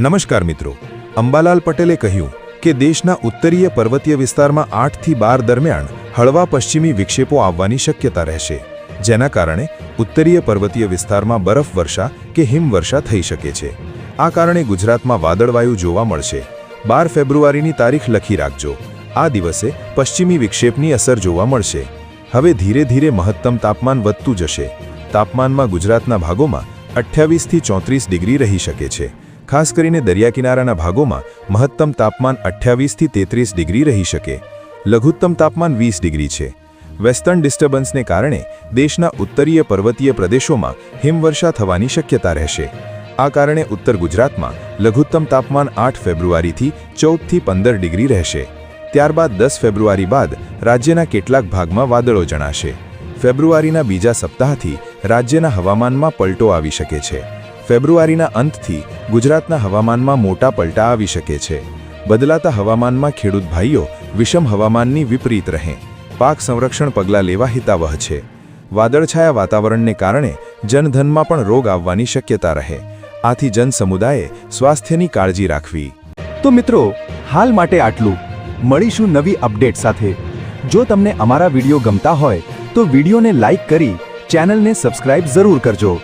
નમસ્કાર મિત્રો, અંબાલાલ પટેલે કહ્યું કે દેશના ઉત્તરીય પર્વતીય વિસ્તારમાં આઠથી બાર દરમિયાન હળવા પશ્ચિમી વિક્ષેપો આવવાની શક્યતા રહેશે, જેના કારણે ઉત્તરીય પર્વતીય વિસ્તારમાં બરફવર્ષા કે હિમવર્ષા થઈ શકે છે. આ કારણે ગુજરાતમાં વાદળવાયુ જોવા મળશે. બાર ફેબ્રુઆરીની તારીખ લખી રાખજો. આ દિવસે પશ્ચિમી વિક્ષેપની અસર જોવા મળશે. હવે ધીરે ધીરે મહત્તમ તાપમાન વધતું જશે. તાપમાનમાં ગુજરાતના ભાગોમાં અઠ્યાવીસથી ચોત્રીસ ડિગ્રી રહી શકે છે. ખાસ કરીને દરિયાકિનારાના ભાગોમાં મહત્તમ તાપમાન અઠ્યાવીસથી તેત્રીસ ડિગ્રી રહી શકે. લઘુત્તમ તાપમાન વીસ ડિગ્રી છે. વેસ્ટર્ન ડિસ્ટર્બન્સને કારણે દેશના ઉત્તરીય પર્વતીય પ્રદેશોમાં હિમવર્ષા થવાની શક્યતા રહેશે. આ કારણે ઉત્તર ગુજરાતમાં લઘુત્તમ તાપમાન આઠ ફેબ્રુઆરીથી ચૌદથી પંદર ડિગ્રી રહેશે. ત્યારબાદ દસ ફેબ્રુઆરી બાદ રાજ્યના કેટલાક ભાગમાં વાદળો જણાશે. ફેબ્રુઆરીના બીજા સપ્તાહથી રાજ્યના હવામાનમાં પલટો આવી શકે છે. ફેબ્રુઆરીના અંતથી ગુજરાતના હવામાનમાં મોટા પલટા આવી શકે છે. બદલાતા હવામાનમાં ખેડૂત ભાઈઓ વિષમ હવામાનની વિપરીત રહે. પાક સંરક્ષણ પગલાં લેવા હિતાવહ છે. વાદળછાયા વાતાવરણને કારણે જનધનમાં પણ રોગ આવવાની શક્યતા રહે. આથી જનસમુદાયે સ્વાસ્થ્યની કાળજી રાખવી. તો મિત્રો, હાલ માટે આટલું. મળીશું નવી અપડેટ સાથે. જો તમને અમારા વીડિયો ગમતા હોય, તો વિડીયોને લાઈક કરી ચેનલને સબસ્ક્રાઇબ જરૂર કરજો.